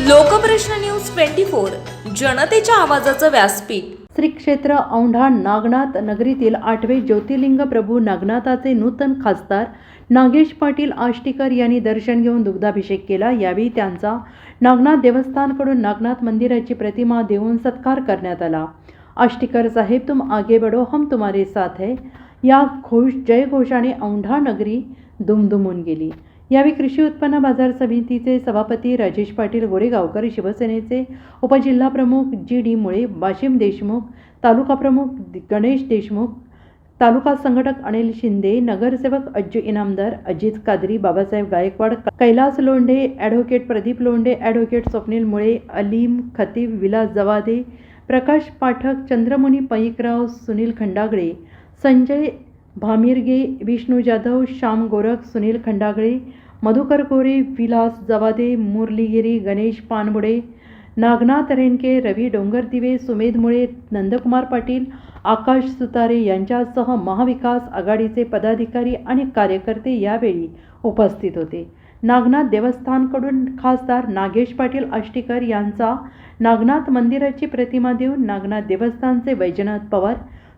Lokprashna news twenty four जनतेच्या आवाजाचं व्यासपीठ. श्री क्षेत्र औंढा नागनाथ नगरीतील आठवे ज्योतिर्लिंग प्रभू नागनाथाचे नूतन खासदार नागेश पाटील आष्टीकर यांनी दर्शन घेऊन दुग्धाभिषेक केला. यावेळी त्यांचा नागनाथ देवस्थानकडून नागनाथ मंदिराची प्रतिमा देऊन सत्कार करण्यात आला. आष्टीकर साहेब तुम आगे बढो हम तुम्हारे साथ है. या घोष जयघोषाने औंढा नगरी दुमदुमून गेली. यावेळी कृषी उत्पन्न बाजार समितीचे सभापती राजेश पाटील गोरेगावकर शिवसेनेचे उपजिल्हाप्रमुख जी डी मुळे वाशिम देशमुख तालुका प्रमुख गणेश देशमुख तालुका संघटक अनिल शिंदे नगरसेवक अज्जू इनामदार अजित कादरी बाबासाहेब गायकवाड कैलास लोंढे ॲडव्होकेट प्रदीप लोंढे ॲडव्होकेट स्वप्नील मुळे अलीम खतीब विलास जवादे प्रकाश पाठक चंद्रमुनी पैकराव सुनील खंडागळे संजय भामिरगे विष्णू जाधव श्याम गोरख सुनील खंडागळे मधुकर गोरे विलास जवादे मुरलीगिरी गणेश पानबुडे नागनाथ रेणके रवी डोंगरदिवे सुमेध मुळे नंदकुमार पाटील आकाश सुतारे यांच्यासह महाविकास आघाडीचे पदाधिकारी आणि कार्यकर्ते यावेळी उपस्थित होते. नागनाथ देवस्थानकडून खासदार नागेश पाटील आष्टीकर यांचा नागनाथ मंदिराची प्रतिमा देऊन नागनाथ देवस्थानचे वैजनाथ पवार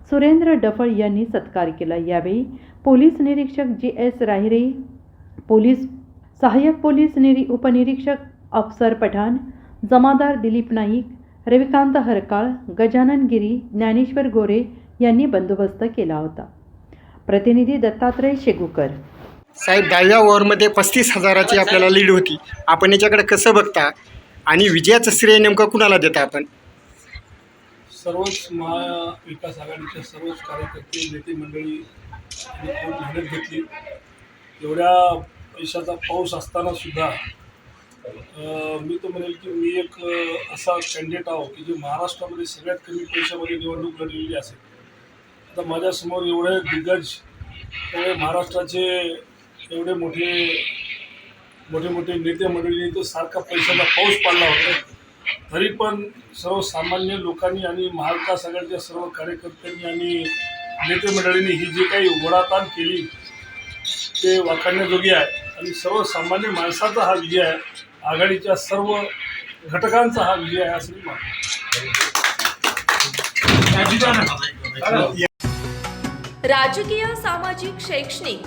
सुरेंद्र डफळ यांनी सत्कार केला. यावेळी पोलीस निरीक्षक जी एस राहिरे पोलीस सहाय्यक पोलीस निरी उपनिरीक्षक अफसर पठाण जमादार दिलीप नाईक रविकांत हरकाळ गजानन गिरी ज्ञानेश्वर गोरे यांनी बंदोबस्त केला होता. प्रतिनिधी दत्तात्रय शेगुकर. साहेब दहाव्या ओव्हरमध्ये पस्तीस हजाराची आपल्याला लीड होती. आपण याच्याकडे कसं बघता? आणि विजयाचं श्रेय नेमकं कुणाला देता आपण? सर्वच महाविकास आघाडीच्या सर्वच कार्यकर्ते नेते मंडळी खूप मेहनत घेतली. एवढ्या पैशाचा पाऊस असताना सुद्धा मी तर म्हणेल की मी एक असा कॅन्डिडेट आहो की जे महाराष्ट्रामध्ये सगळ्यात कमी पैशामध्ये निवडणूक लढलेली असेल. आता माझ्यासमोर एवढे दिग्गज एवढे महाराष्ट्राचे एवढे मोठे मोठे मोठे नेते मंडळी तो सारखा पैशाचा पाऊस पाडला होता. तरी पण सर्वसामान्य लोकांनी आणि महाविकास आघाडीच्या सर्व कार्यकर्त्यांनी आणि नेते मंडळींनी ही जी काही ओढाताण केली ते वाखाणण्याजोगी आहे. आणि सर्वसामान्य माणसाचा हा विजय आहे. आघाडीच्या सर्व घटकांचा हा विजय आहे असं मी मानतो. राजकीय सामाजिक शैक्षणिक